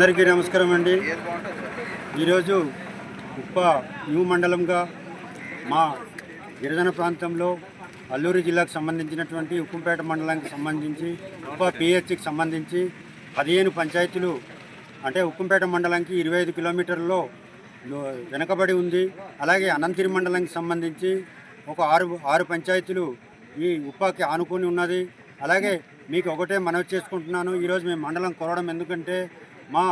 అందరికీ నమస్కారం అండి. ఈరోజు ఉప్ప న్యూ మండలంగా మా గిరిజన ప్రాంతంలో అల్లూరు జిల్లాకు సంబంధించినటువంటి ఉక్కుంపేట మండలానికి సంబంధించి ఉప్ప పిహెచ్కి సంబంధించి పదిహేను పంచాయతీలు అంటే ఉక్కుంపేట మండలానికి ఇరవై ఐదు కిలోమీటర్లలో వెనకబడి ఉంది. అలాగే అనంతిరి మండలానికి సంబంధించి ఒక ఆరు ఆరు పంచాయతీలు ఈ ఉప్పాకి ఆనుకొని ఉన్నది. అలాగే మీకు ఒకటే మనవి చేసుకుంటున్నాను. ఈరోజు మేము మండలం కోరడం ఎందుకంటే మా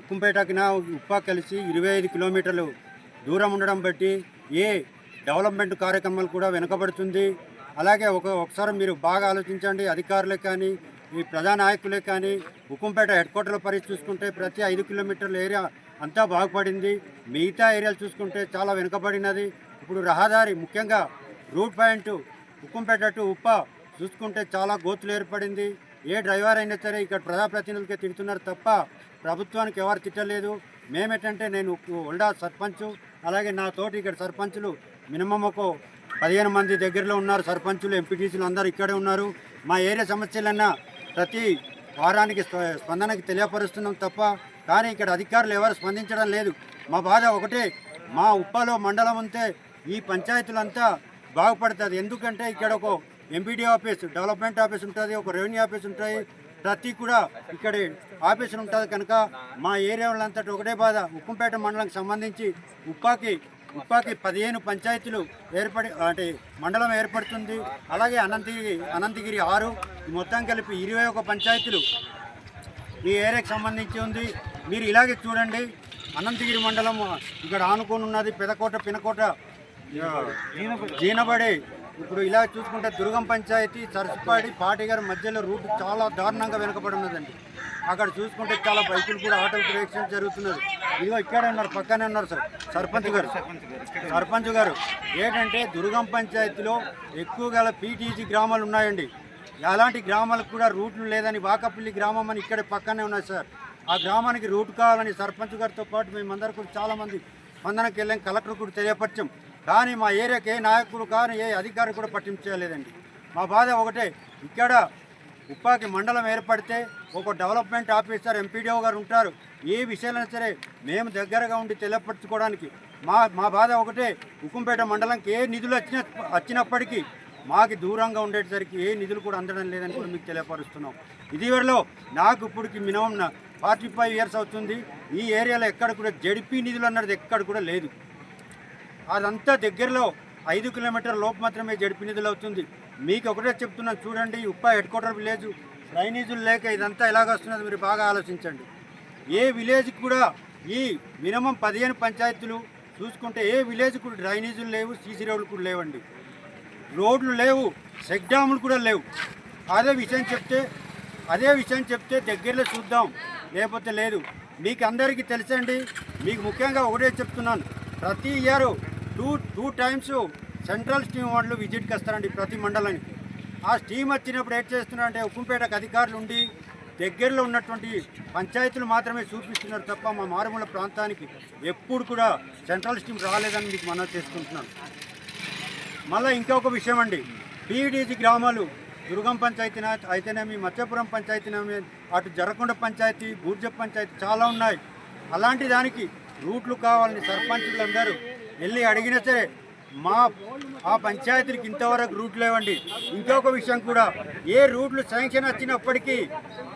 ఉక్కుంపేటకిన ఉప్ప కలిసి ఇరవై ఐదు కిలోమీటర్లు దూరం ఉండడం బట్టి ఏ డెవలప్మెంట్ కార్యక్రమాలు కూడా వెనుకబడుతుంది. అలాగే ఒక ఒకసారి మీరు బాగా ఆలోచించండి. అధికారులే కానీ ఈ ప్రధాన నాయకులే కానీ ఉక్కుంపేట హెడ్ క్వార్టర్ల పరిస్థితి చూసుకుంటే ప్రతి ఐదు కిలోమీటర్ల ఏరియా అంతా బాగుపడింది. మిగతా ఏరియాలు చూసుకుంటే చాలా వెనుకబడినది. ఇప్పుడు రహదారి ముఖ్యంగా రూట్ పాయింట్ ఉక్కుంపేట టు ఉప్ప చూసుకుంటే చాలా గోతులు ఏర్పడింది. ఏ డ్రైవర్ అయినా సరే ఇక్కడ ప్రజాప్రతినిధులకే తిడుతున్నారు తప్ప ప్రభుత్వానికి ఎవరు తిట్టలేదు. మేమేటంటే నేను ఒల్డా సర్పంచ్ అలాగే నా తోటి ఇక్కడ సర్పంచులు మినిమం ఒక పదిహేను మంది దగ్గరలో ఉన్నారు. సర్పంచులు ఎంపీటీసీలు అందరూ ఇక్కడే ఉన్నారు. మా ఏరియా సమస్యలన్నా ప్రతి వారానికి స్ప- స్పందనకి తెలియపరుస్తున్నాం తప్ప కానీ ఇక్కడ అధికారులు ఎవరు స్పందించడం లేదు. మా బాధ ఒకటే మా ఉప్పలో మండలం ఉంటే ఈ పంచాయతీలంతా బాగుపడుతుంది. ఎందుకంటే ఇక్కడ ఒక ఎంపీడీ ఆఫీస్ డెవలప్మెంట్ ఆఫీస్ ఉంటుంది ఒక రెవెన్యూ ఆఫీస్ ఉంటాయి ప్రతి కూడా ఇక్కడ ఆఫీసులు ఉంటుంది కనుక మా ఏరియా వాళ్ళంతటి ఒకటే బాధ. ఉప్పంపేట మండలంకి సంబంధించి ఉప్పాకి ఉప్పాకి పదిహేను పంచాయతీలు ఏర్పడి అంటే మండలం ఏర్పడుతుంది. అలాగే అనంతగిరి అనంతగిరి ఆరు మొత్తం కలిపి ఇరవై ఒక పంచాయతీలు ఈ ఏరియాకి సంబంధించి ఉంది. మీరు ఇలాగే చూడండి. అనంతగిరి మండలం ఇక్కడ ఆనుకొని ఉన్నది పెదకోట పినకోట జీనబడి ఇప్పుడు ఇలా చూసుకుంటే దుర్గం పంచాయతీ సరస్పాడి పాటిగారి మధ్యలో రూట్ చాలా దారుణంగా వెనుకబడి ఉన్నదండి. అక్కడ చూసుకుంటే చాలా బైకులు కూడా ఆటోలు ప్రవేశం జరుగుతున్నది. ఇదిగో ఇక్కడే ఉన్నారు పక్కనే ఉన్నారు సార్ సర్పంచ్ గారు. సర్పంచ్ గారు ఏంటంటే దుర్గం పంచాయతీలో ఎక్కువ గల పీటీజీ గ్రామాలు ఉన్నాయండి. అలాంటి గ్రామాలకు కూడా రూట్లు లేదని వాకపల్లి గ్రామం అని ఇక్కడ పక్కనే ఉన్నాయి సార్. ఆ గ్రామానికి రూట్ కావాలని సర్పంచ్ గారితో పాటు మేమందరూ కూడా చాలామంది స్పందనకి వెళ్ళాం కలెక్టర్ కూడా తెలియపరిచాం. కానీ మా ఏరియాకి ఏ నాయకుడు కానీ ఏ అధికారి కూడా పట్టించలేదండి. మా బాధ ఒకటే ఇక్కడ ఉప్పాకి మండలం ఏర్పడితే ఒక డెవలప్మెంట్ ఆఫీసర్ ఎంపీడీఓ గారు ఉంటారు. ఏ విషయాలైనా సరే మేము దగ్గరగా ఉండి తెలియపరచుకోవడానికి మా మా బాధ ఒకటే ఉక్కుంపేట మండలంకి ఏ నిధులు వచ్చిన వచ్చినప్పటికీ మాకు దూరంగా ఉండేసరికి ఏ నిధులు కూడా అందడం లేదని కూడా మీకు తెలియపరుస్తున్నాం. ఇదివరలో నాకు ఇప్పటికి మినిమం ఫార్టీ ఫైవ్ ఇయర్స్ అవుతుంది. ఈ ఏరియాలో ఎక్కడ కూడా జడిపి నిధులు అన్నది ఎక్కడ కూడా లేదు. అదంతా దగ్గరలో ఐదు కిలోమీటర్ లోపు మాత్రమే జడిపి నిధులు అవుతుంది. మీకు ఒకటే చెప్తున్నాను చూడండి ఉప్ప హెడ్ క్వార్టర్ విలేజ్ డ్రైనేజీలు లేక ఇదంతా ఎలాగ వస్తున్నది మీరు బాగా ఆలోచించండి. ఏ విలేజ్కి కూడా ఈ మినిమం పదిహేను పంచాయతీలు చూసుకుంటే ఏ విలేజ్ కూడా డ్రైనేజీలు లేవు సీసీ రోడ్లు కూడా లేవండి. రోడ్లు లేవు సెక్ డ్యాములు కూడా లేవు. అదే విషయం చెప్తే అదే విషయం చెప్తే దగ్గరలో చూద్దాం లేకపోతే లేదు. మీకు అందరికీ తెలుసండి మీకు ముఖ్యంగా ఒకటే చెప్తున్నాను ప్రతి year two two times central team వాళ్ళు విజిట్కి వస్తారండి ప్రతి మండలానికి. ఆ స్టీమ్ వచ్చినప్పుడు ఏం చేస్తున్నారంటే ఉక్కుంపేటకు అధికారులు ఉండి దగ్గరలో ఉన్నటువంటి పంచాయతీలు మాత్రమే చూపిస్తున్నారు తప్ప మా మారుమూల ప్రాంతానికి ఎప్పుడు కూడా సెంట్రల్ స్టీమ్ రాలేదని మీకు మనం చేసుకుంటున్నాను. మళ్ళీ ఇంకొక విషయం అండి పీడీజీ గ్రామాలు దుర్గం పంచాయతీ అయితేనేమి మత్స్యపురం పంచాయతీనేమి అటు జరకొండ పంచాయతీ బూర్జ పంచాయతీ చాలా ఉన్నాయి. అలాంటి దానికి రూట్లు కావాలని సర్పంచులు అందరూ వెళ్ళి అడిగినా సరే మా ఆ పంచాయతీలకు ఇంతవరకు రూట్లు లేవండి. ఇంకొక విషయం కూడా ఏ రూట్లు శాంక్షన్ వచ్చినప్పటికీ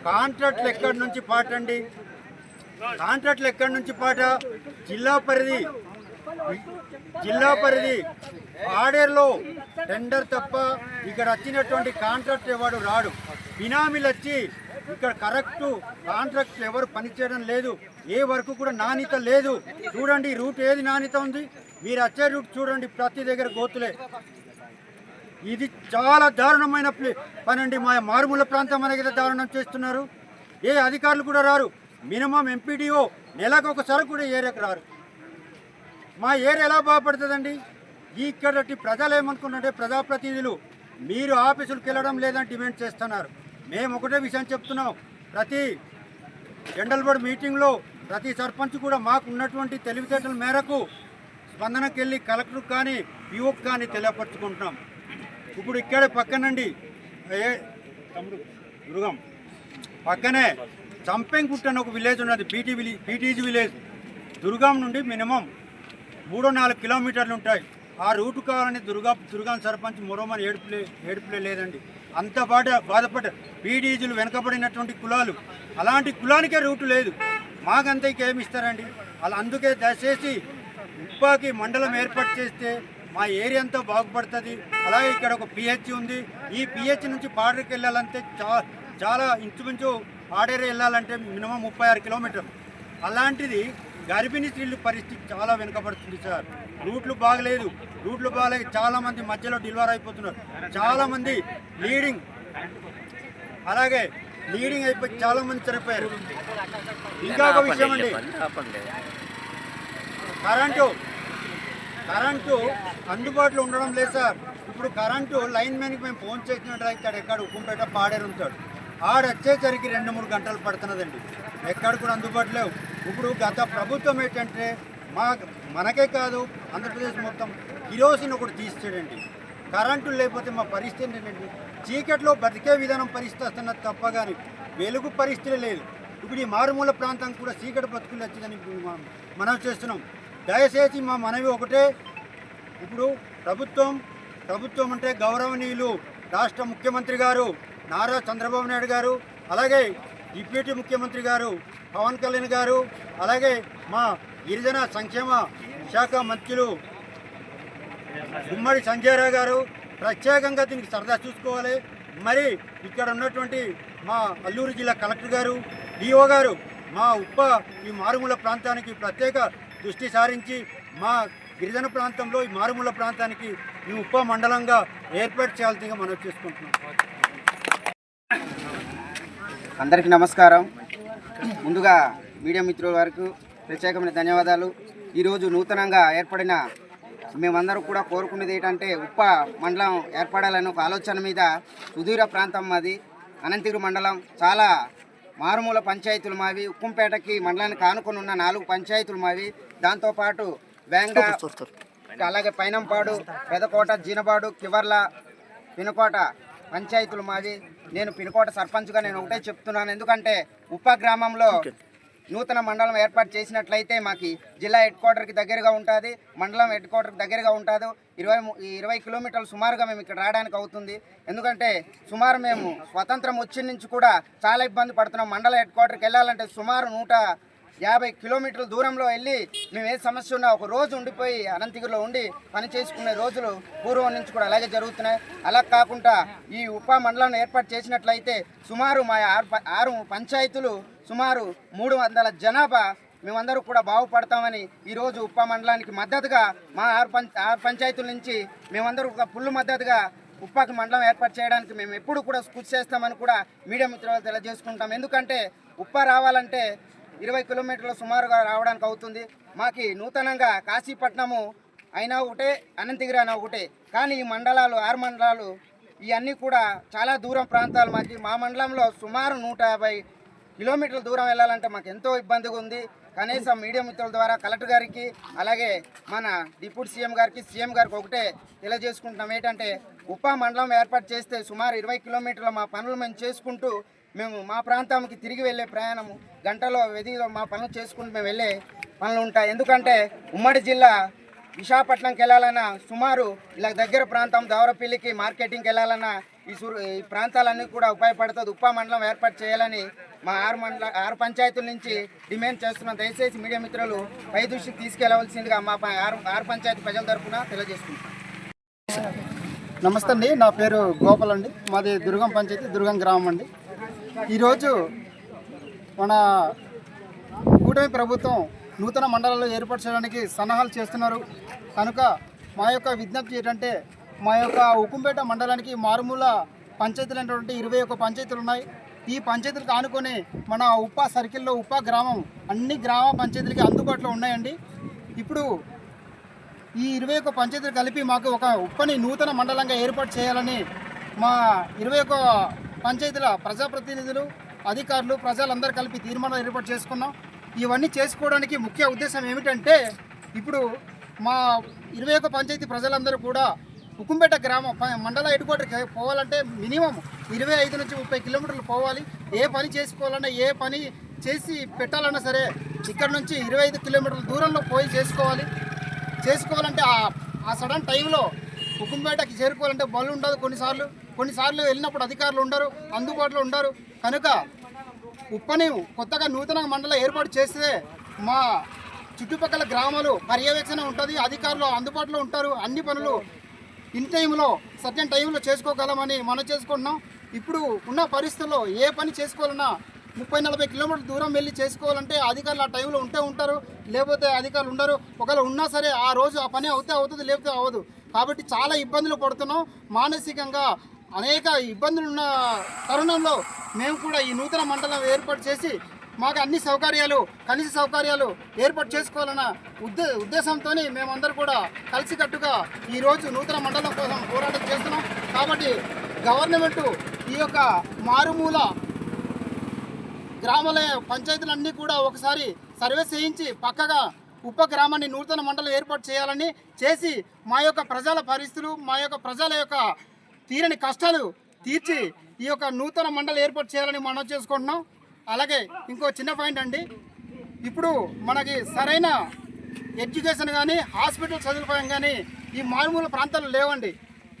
కాంట్రాక్ట్లు ఎక్కడి నుంచి పాటండి కాంట్రాక్ట్లు ఎక్కడి నుంచి పాట? జిల్లా పరిధి జిల్లా పరిధి ఆడేరులో టెండర్ తప్ప ఇక్కడ వచ్చినటువంటి కాంట్రాక్ట్ ఎవడు రాడు. బినామీలు వచ్చి ఇక్కడ కరెక్ట్ కాంట్రాక్ట్ ఎవరు పనిచేయడం లేదు. ఏ వరకు కూడా నాణ్యత లేదు. చూడండి రూట్ ఏది నాణ్యత ఉంది? మీరు వచ్చే రూట్ చూడండి ప్రతి దగ్గర గోతులే. ఇది చాలా దారుణమైన ప్లే- పని అండి మా మారుమూల ప్రాంతం అనేది దారుణం చేస్తున్నారు. ఏ అధికారులు కూడా రారు. మినిమం ఎంపీడీఓ నెలకు ఒకసారి కూడా ఏరియాకు రారు. మా ఏరియా ఎలా బాగుపడుతుందండి? ఇక్కడ ప్రజలు ఏమనుకుంటుంటే ప్రజాప్రతినిధులు మీరు ఆఫీసులకు వెళ్ళడం లేదని డిమాండ్ చేస్తున్నారు. మేము ఒకటే విషయం చెప్తున్నాం. ప్రతి జనరల్ మీటింగ్లో ప్రతి సర్పంచ్ కూడా మాకు ఉన్నటువంటి తెలివితేటల మేరకు స్పందనకి వెళ్ళి కానీ పిఓకి కానీ తెలియపరచుకుంటున్నాం. ఇప్పుడు ఇక్కడే పక్కనండి ఏ తమ్ముడు దుర్గం. పక్కనే చంపెంగుట్ట అని ఒక విలేజ్ ఉన్నది PT village PTG village. Durgam నుండి మినిమం మూడు నాలుగు కిలోమీటర్లు ఉంటాయి. ఆ రూటు కావాలని దుర్గా దుర్గాం సర్పంచ్ మరోమని ఏడుపులే ఏడుపులే లేదండి. అంత బాధ బాధపడ్డ పీటీజీలు వెనకబడినటువంటి కులాలు. అలాంటి కులానికే రూటు లేదు. మాకంతా ఇంకేమి ఇస్తారండి? అలా అందుకే దయచేసి ఉప్పాకి మండలం ఏర్పాటు చేస్తే మా ఏరియా అంతా బాగుపడుతుంది. అలాగే ఇక్కడ ఒక పిహెచ్ ఉంది. ఈ పిహెచ్ నుంచి పాడరికి వెళ్ళాలంటే చా చాలా ఇంచుమించు పాడేరు వెళ్ళాలంటే మినిమం ముప్పై ఆరు కిలోమీటర్లు అలాంటిది గర్భిణీ స్త్రీల పరిస్థితి చాలా వెనుకబడుతుంది సార్. రూట్లు బాగలేదు. రూట్లు బాగలేక చాలా మంది మధ్యలో డెలివర్ అయిపోతున్నారు. చాలా మంది లీడింగ్ అలాగే లీడింగ్ అయిపోయి చాలా మంది చనిపోయారు. ఇంకా ఒక విషయం అండి. కరెంటు. కరెంటు అందుబాటులో ఉండడం లేదు సార్. ఇప్పుడు కరెంటు లైన్ మ్యాన్కి మేము ఫోన్ చేసినట్టు ఇక్కడ ఎక్కడ ఉక్కుంపేట పాడేరు ఉంటాడు. ఆడ వచ్చేసరికి రెండు మూడు గంటలు పడుతున్నదండి. ఎక్కడ కూడా అందుబాటులో లేవు. ఇప్పుడు గత ప్రభుత్వం ఏంటంటే మా మనకే కాదు ఆంధ్రప్రదేశ్ మొత్తం కిరోసిన్ ఒకటి తీస్తాడండి కరెంటు లేకపోతే మా పరిస్థితి ఏంటంటే చీకట్లో బతికే విధానం పరిస్థితి వస్తున్నది తప్ప కానీ వెలుగు పరిస్థితి లేదు. ఇప్పుడు ఈ మారుమూల ప్రాంతం కూడా చీకటి బతుకులు వచ్చిందని మనం చేస్తున్నాం. దయచేసి మా మనవి ఒకటే. ఇప్పుడు ప్రభుత్వం ప్రభుత్వం అంటే గౌరవనీయులు రాష్ట్ర ముఖ్యమంత్రి గారు నారా చంద్రబాబు నాయుడు గారు అలాగే డిప్యూటీ ముఖ్యమంత్రి గారు పవన్ కళ్యాణ్ గారు అలాగే మా గిరిజన సంక్షేమ శాఖ మంత్రులు గుమ్మడి సంజయరావు గారు ప్రత్యేకంగా దీనికి సరదా చూసుకోవాలి. మరి ఇక్కడ ఉన్నటువంటి మా అల్లూరు జిల్లా కలెక్టర్ గారు డిఓ గారు మా ఉప్ప ఈ మారుమూల ప్రాంతానికి ప్రత్యేక దృష్టి సారించి మా గిరిజన ప్రాంతంలో ఈ మారుమూల ప్రాంతానికి ఈ ఉప్ప మండలంగా ఏర్పాటు చేయాల్సిందిగా మనం చేసుకుంటున్నాం. అందరికీ నమస్కారం. ముందుగా మీడియా మిత్రుల వరకు ప్రత్యేకమైన ధన్యవాదాలు. ఈరోజు నూతనంగా ఏర్పడిన మేమందరం కూడా కోరుకునేది ఏంటంటే ఉప్ప మండలం ఏర్పడాలని ఒక ఆలోచన మీద సుదూర ప్రాంతం మాది. అనంతగిరి మండలం చాలా మారుమూల పంచాయతీలు మావి ఉక్కుంపేటకి మండలానికి ఆనుకొని ఉన్న నాలుగు పంచాయతీలు మావి. దాంతోపాటు వేంగ అలాగే పైనంపాడు పెదకోట జీనపాడు కివర్ల పినకోట పంచాయతీలు మాది నేను పినకోట సర్పంచ్గా నేను ఒకటే చెప్తున్నాను. ఎందుకంటే ఉప్ప గ్రామంలో నూతన మండలం ఏర్పాటు చేసినట్లయితే మాకు జిల్లా హెడ్ క్వార్టర్కి దగ్గరగా ఉంటుంది. మండలం హెడ్ క్వార్టర్కి దగ్గరగా ఉంటుంది. ఇరవై ఇరవై కిలోమీటర్లు సుమారుగా మేము ఇక్కడ రావడానికి అవుతుంది. ఎందుకంటే సుమారు మేము స్వతంత్రం వచ్చిన నుంచి కూడా చాలా ఇబ్బంది పడుతున్నాం. మండల హెడ్ క్వార్టర్కి వెళ్ళాలంటే సుమారు నూట యాభై కిలోమీటర్ల దూరంలో వెళ్ళి మేము ఏ సమస్య ఉన్నా ఒక రోజు ఉండిపోయి అనంతగిరిలో ఉండి పని చేసుకునే రోజులు పూర్వం నుంచి కూడా అలాగే జరుగుతున్నాయి. అలా కాకుండా ఈ ఉప మండలాన్ని ఏర్పాటు చేసినట్లయితే సుమారు మా ఆరు ప- ఆరు పంచాయతీలు సుమారు మూడు వందల జనాభా మేమందరూ కూడా బాగుపడతామని ఈరోజు ఉప మండలానికి మద్దతుగా మా ఆరు పంచ ఆరు పంచాయతీల నుంచి మేమందరూ ఒక ఫుల్ మద్దతుగా ఉప్పాకి మండలం ఏర్పాటు చేయడానికి మేము ఎప్పుడు కూడా కృషి చేస్తామని కూడా మీడియా మిత్రులు తెలియజేసుకుంటాం. ఎందుకంటే ఉప్ప రావాలంటే ఇరవై కిలోమీటర్ల సుమారుగా రావడానికి అవుతుంది. మాకి నూతనంగా కాశీపట్నము అయినా ఒకటే అనంతగిరి అయినా ఒకటే. కానీ ఈ మండలాలు ఆరు మండలాలు ఇవన్నీ కూడా చాలా దూరం ప్రాంతాలు. మాకు మా మండలంలో సుమారు నూట యాభై కిలోమీటర్ల దూరం వెళ్ళాలంటే మాకు ఎంతో ఇబ్బందిగా ఉంది. కనీసం మీడియా మిత్రుల ద్వారా కలెక్టర్ గారికి అలాగే మన డిప్యూటీ సీఎం గారికి సీఎం గారికి ఒకటే తెలియజేసుకుంటున్నాం. ఏంటంటే ఉప మండలం ఏర్పాటు చేస్తే సుమారు ఇరవై కిలోమీటర్ల మా పనులు మేము చేసుకుంటూ మేము మా ప్రాంతానికి తిరిగి వెళ్ళే ప్రయాణము గంటలో వెదిలో మా పనులు చేసుకుంటూ మేము వెళ్ళే పనులు ఉంటాయి. ఎందుకంటే ఉమ్మడి జిల్లా విశాఖపట్నంకి వెళ్ళాలన్నా సుమారు ఇలా దగ్గర ప్రాంతం దౌరపల్లికి మార్కెటింగ్కి వెళ్ళాలన్నా ఈ సు ఈ ప్రాంతాలన్నీ కూడా ఉపయోగపడుతుంది. ఉప మండలం ఏర్పాటు చేయాలని మా ఆరు మండల ఆరు పంచాయతీల నుంచి డిమాండ్ చేస్తున్నాం. దయచేసి మీడియా మిత్రులు పై దృష్టికి తీసుకెళ్ళవలసిందిగా మా ప- ఆరు ఆరు పంచాయతీ ప్రజల తరఫున తెలియజేస్తున్నాం. నమస్తే అండి. నా పేరు గోపాల్ అండి. మాది దుర్గం పంచాయతీ దుర్గం గ్రామం అండి. ఈరోజు మన కూటమి ప్రభుత్వం నూతన మండలాలు ఏర్పాటు చేయడానికి సన్నాహాలు చేస్తున్నారు. కనుక మా యొక్క విజ్ఞప్తి ఏంటంటే మా యొక్క ఉక్కుంపేట మండలానికి మారుమూల పంచాయతీలు అనేటువంటి ఇరవై ఒక్క పంచాయతీలు ఉన్నాయి. ఈ పంచాయతీలకు ఆనుకొని మన ఉప్ప సర్కిల్లో ఉప్ప గ్రామం అన్ని గ్రామ పంచాయతీలకి అందుబాటులో ఉన్నాయండి. ఇప్పుడు ఈ ఇరవై ఒక్క పంచాయతీలు కలిపి మాకు ఒక ఉప్పని నూతన మండలంగా ఏర్పాటు చేయాలని మా ఇరవై ఒక్క పంచాయతీల ప్రజాప్రతినిధులు అధికారులు ప్రజలందరూ కలిపి తీర్మానం ఏర్పాటు చేసుకున్నాం. ఇవన్నీ చేసుకోవడానికి ముఖ్య ఉద్దేశం ఏమిటంటే ఇప్పుడు మా ఇరవై ఒక్క పంచాయతీ ప్రజలందరూ కూడా ఉక్కుంపేట గ్రామం మండల హెడ్ క్వార్టర్కి పోవాలంటే మినిమం ఇరవై ఐదు నుంచి ముప్పై కిలోమీటర్లు పోవాలి. ఏ పని చేసుకోవాలన్నా ఏ పని చేసి పెట్టాలన్నా సరే ఇక్కడ నుంచి ఇరవై ఐదు కిలోమీటర్ల దూరంలో పోయి చేసుకోవాలి. చేసుకోవాలంటే ఆ- ఆ సడన్ టైంలో ఉక్కుంపేటకి చేరుకోవాలంటే బళ్ళు ఉండదు కొన్నిసార్లు. కొన్నిసార్లు వెళ్ళినప్పుడు అధికారులు ఉండరు అందుబాటులో ఉండరు. కనుక ఉప్పని కొత్తగా నూతన మండలం ఏర్పాటు చేస్తే మా చుట్టుపక్కల గ్రామాలు పర్యవేక్షణ ఉంటుంది అధికారులు అందుబాటులో ఉంటారు. అన్ని పనులు ఇన్ టైంలో సర్టెన్ టైంలో చేసుకోగలమని మనం చేసుకుంటున్నాం. ఇప్పుడు ఉన్న పరిస్థితుల్లో ఏ పని చేసుకోవాలన్నా ముప్పై నలభై కిలోమీటర్ల దూరం వెళ్ళి చేసుకోవాలంటే అధికారులు ఆ టైంలో ఉంటే ఉంటారు లేకపోతే అధికారులు ఉండరు. ఒకవేళ ఉన్నా సరే ఆ రోజు ఆ పని అవుతే అవుతుంది లేకపోతే అవ్వదు. కాబట్టి చాలా ఇబ్బందులు పడుతున్నాం. మానసికంగా అనేక ఇబ్బందులున్న తరుణంలో మేము కూడా ఈ నూతన మండలం ఏర్పాటు చేసి మాకు అన్ని సౌకర్యాలు కనీస సౌకర్యాలు ఏర్పాటు చేసుకోవాలన్న ఉద్దే ఉద్దేశంతో మేమందరూ కూడా కలిసికట్టుగా ఈరోజు నూతన మండలం కోసం పోరాటం చేస్తున్నాం. కాబట్టి గవర్నమెంట్ ఈ యొక్క మారుమూల గ్రామాల పంచాయతీలన్నీ కూడా ఒకసారి సర్వే చేయించి పక్కగా ఉప గ్రామాన్ని నూతన మండలం ఏర్పాటు చేయాలని చేసి మా యొక్క ప్రజల పరిస్థితులు మా యొక్క ప్రజల యొక్క తీరని కష్టాలు తీర్చి ఈ యొక్క నూతన మండలి ఏర్పాటు చేయాలని మనం చేసుకుంటున్నాం. అలాగే ఇంకో చిన్న పాయింట్ అండి. ఇప్పుడు మనకి సరైన ఎడ్యుకేషన్ కానీ హాస్పిటల్ సదుపాయం కానీ ఈ మారుమూల ప్రాంతాల్లో లేవండి.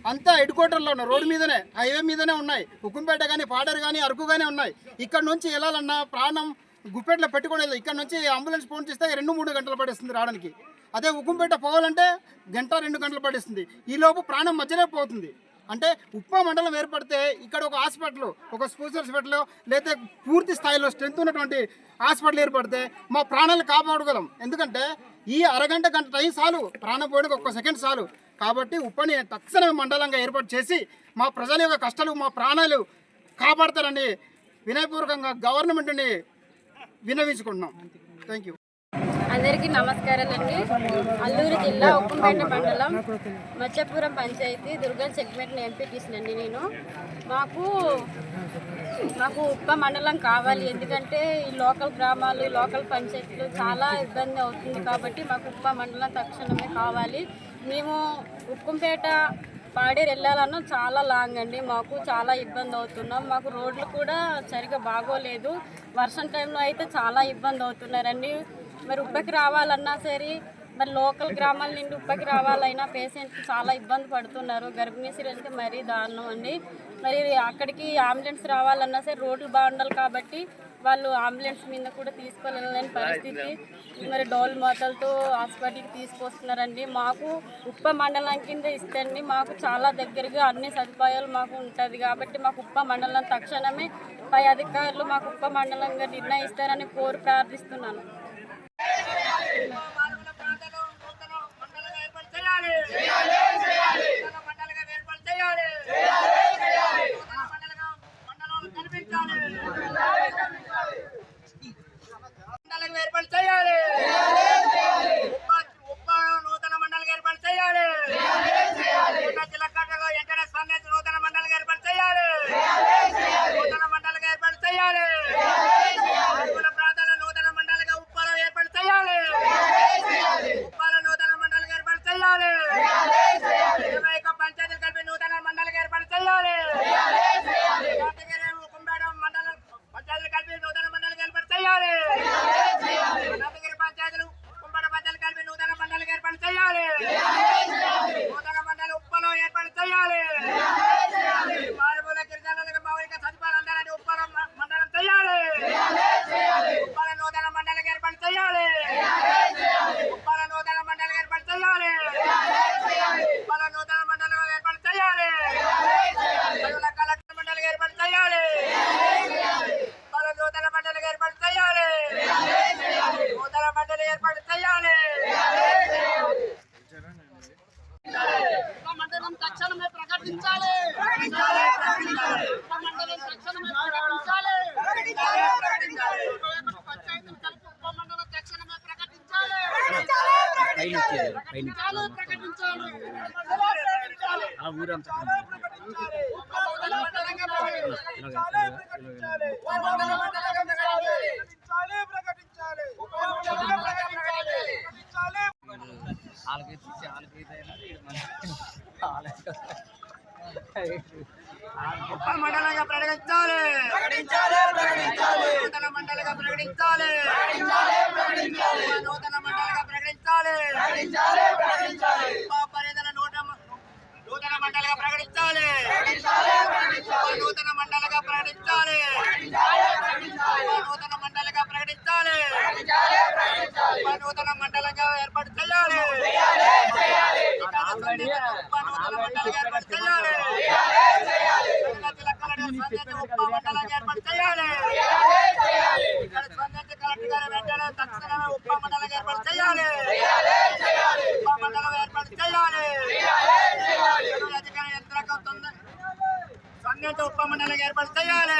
అంతా హెడ్ క్వార్టర్లో ఉన్నాయి. రోడ్డు మీదనే హైవే మీదనే ఉన్నాయి. ఉక్కుంపేట కానీ పాడేరు కానీ అరకు కానీ ఉన్నాయి. ఇక్కడ నుంచి వెళ్ళాలన్నా ప్రాణం గుప్పెట్లో పెట్టుకోలేదు. ఇక్కడ నుంచి అంబులెన్స్ ఫోన్ చేస్తే రెండు మూడు గంటలు పడేస్తుంది రావడానికి. అదే ఉక్కుంపేట పోవాలంటే గంట రెండు గంటలు పడేస్తుంది. ఈలోపు ప్రాణం మధ్యలో పోతుంది. అంటే ఉప్ప మండలం ఏర్పడితే ఇక్కడ ఒక హాస్పిటల్ ఒక స్పెషల్ హాస్పిటల్ లేదా పూర్తి స్థాయిలో స్ట్రెంత్ ఉన్నటువంటి హాస్పిటల్ ఏర్పడితే మా ప్రాణాలు కాపాడగలం ఎందుకంటే ఈ అరగంట గంట టైం చాలు ప్రాణం పోయడానికి ఒక్క సెకండ్ చాలు. కాబట్టి ఉప్పని తక్షణమే మండలంగా ఏర్పాటు చేసి మా ప్రజల యొక్క కష్టాలు మా ప్రాణాలు కాపాడతారని వినయపూర్వకంగా గవర్నమెంట్ని విన్నవించుకుంటున్నాం థ్యాంక్ యూ అందరికీ నమస్కారం అండి. అల్లూరు జిల్లా ఉప్పంపేట మండలం మచ్చపురం పంచాయతీ దుర్గా సెగ్మెంట్ ఎంపీటీసీనండి నేను. మాకు మాకు ఉప్ప మండలం కావాలి. ఎందుకంటే ఈ లోకల్ గ్రామాలు లోకల్ పంచాయతీలు చాలా ఇబ్బంది అవుతుంది కాబట్టి మాకు ఉప్ప మండలం తక్షణమే కావాలి. మేము ఉప్పంపేట పాడేరు వెళ్ళాలన్నా చాలా లాంగ్ అండి. మాకు చాలా ఇబ్బంది అవుతున్నాం. మాకు రోడ్లు కూడా సరిగా బాగోలేదు. వర్షం టైంలో అయితే చాలా ఇబ్బంది అవుతున్నారండి. మరి ఉప్పకి రావాలన్నా సరే మరి లోకల్ గ్రామాల నుండి ఉప్పకి రావాలైనా పేషెంట్ చాలా ఇబ్బంది పడుతున్నారు. గర్భిణీ స్త్రీలకి మరీ దారుణం అండి. మరి అక్కడికి అంబులెన్స్ రావాలన్నా సరే రోడ్లు బాగుండాలి కాబట్టి వాళ్ళు అంబులెన్స్ మీద కూడా తీసుకోలేని పరిస్థితి. మరి డోల్ మోతలతో హాస్పిటల్కి తీసుకొస్తున్నారండి. మాకు ఉప్ప మండలం కింద ఇస్తండి మాకు చాలా దగ్గరగా అన్ని సదుపాయాలు మాకు ఉంటుంది కాబట్టి మాకు ఉప్ప మండలం తక్షణమే పై అధికారులు మాకు ఉప్ప మండలంగా నిర్ణయిస్తారని కోరి ప్రార్థిస్తున్నాను. ప్రకటించాలి. మండలంగా ప్రకటించాలి నూతన మండలంగా ప్రకటించాలి నూతన మండలంగా ప్రకటించాలి ప్రకటించాలి మండలిగా ప్రకటించాలి. నూతన మండలిగా ప్రకటించాలి. నూతన మండలిగా ప్రకటించాలి. నూతన మండలంగా ఏర్పాటు చేయాలి. నూతన మండలిగా ఏర్పాటు చేయాలి. మండలంగా ఏర్పాటు చేయాలి ఇక్కడ స్పందించి కలెక్టర్ గారు వెంటనే తక్షణమే ఉప మండలం ఏర్పాటు చేయాలి ఉప మండలం ఏర్పాటు చేయాలి అధికార యంత్రాంగం మండలం ఏర్పాటు చేయాలి